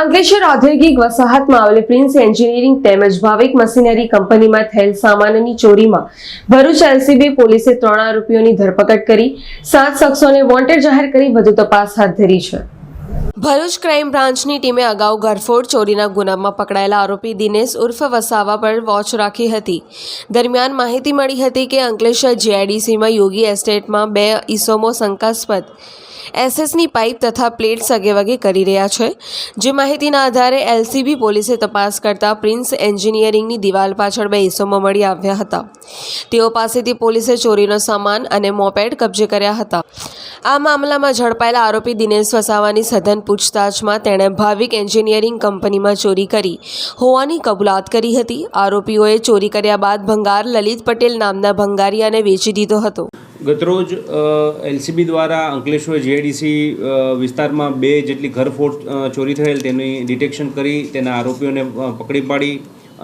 અંકલેશ્વર ઔદ્યોગિક વસાહતમાં આવેલી prince engineering તેમજ ભાવિક મશીનરી કંપનીમાં થયેલ સામાનની ચોરીમાં ભરૂચ એલસીબી પોલીસે ત્રણ આરોપીઓની ધરપકડ કરી, સાત શખ્સોને વોન્ટેડ જાહેર કરી, વધુ તપાસ હાથ ધરી છે. ભરૂચ ક્રાઇમ બ્રાન્ચની ટીમે અગાઉ ઘરફોડ ચોરીના ગુનામાં પકડાયેલા આરોપી દિનેશ ઉર્ફ વસાવા પર વોચ રાખી હતી. દરમિયાન માહિતી મળી હતી કે અંકલેશ્વર જીઆઈડીસીમાં યોગી એસ્ટેટમાં બે ઇસોમો શંકાસ્પદ. એસએસની પાઇપ તથા પ્લેટ સગેવગે કરી રહ્યા છે. જે માહિતીના આધારે એલસીબી પોલીસે તપાસ કરતા પ્રિન્સ એન્જિનિયરિંગની દિવાલ પાછળ બે ઈસમો મળી આવ્યા હતા. તેઓ પાસેથી પોલીસે ચોરીનો સામાન અને મોપેડ કબજે કર્યા હતા. આ મામલામાં ઝડપાયેલા આરોપી દિનેશ વસાવાની સઘન પૂછતાછમાં તેણે ભાવિક એન્જિનિયરિંગ કંપનીમાં ચોરી કરી હોવાની કબૂલાત કરી હતી. આરોપીઓએ ચોરી કર્યા બાદ ભંગાર લલિત પટેલ નામના ભંગારિયાને વેચી દીધો હતો. ગતરોજ એલસીબી દ્વારા અંકલેશ્વર જીઆઈડીસી વિસ્તારમાં બે જેટલી ઘરફોડ ચોરી થયેલ તેની ડિટેક્શન કરી તેના આરોપીઓને પકડી પાડી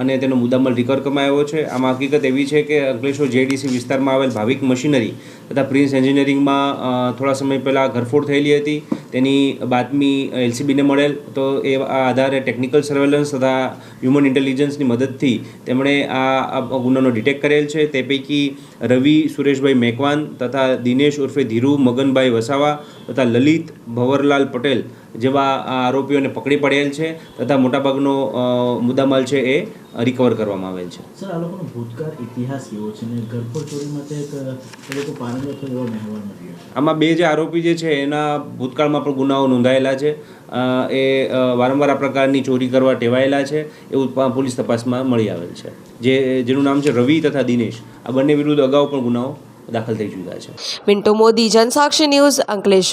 અને તેનો મુદ્દામાલ રિકવર કમાયો છે. આમાં હકીકત એવી છે કે અંકલેશ્વર જીઆઈડીસી વિસ્તારમાં આવેલ ભાવિક મશીનરી તથા પ્રિન્સ એન્જિનિયરિંગમાં થોડા સમય પહેલાં ઘરફોડ થયેલી હતી. તેની બાતમી એલસીબીને મળેલ. તો એ આ આધારે ટેકનિકલ સર્વેલન્સ તથા હ્યુમન ઇન્ટેલિજન્સની મદદથી તેમણે આ ગુનાનો ડિટેક્ટ કરેલ છે. તે પૈકી રવિ સુરેશભાઈ મેકવાન તથા દિનેશ ઉર્ફે ધીરુ, મગનભાઈ વસાવા તથા લલિત ભવરલાલ પટેલ જેવા આરોપીઓને પકડી પડેલ છે તથા મોટાભાગનો મુદ્દામાલ છે એ રિકવર કરવામાં આવેલ છે. સર આ લોકોનો ભૂતકાળ ઇતિહાસ કેવો છે ને ઘરફોડ ચોરી માટે એક એ લોકો પારંગત હોય એવા અહેવાલ નથી આમાં બે જે આરોપી જે છે એના ભૂતકાળમાં પણ ગુનાઓ નોંધાયેલા છે. એ વારંવાર આ પ્રકારની ચોરી કરવા ટેવાયેલા છે. એવું પોલીસ તપાસમાં મળી આવેલ છે. જે જેનું નામ છે રવિ તથા દિનેશ. આ બંને વિરુદ્ધ અગાઉ પણ ગુનાઓ દાખલ થઈ ચૂક્યા છે. Minto Modi Jansakshi news Ankleshwar.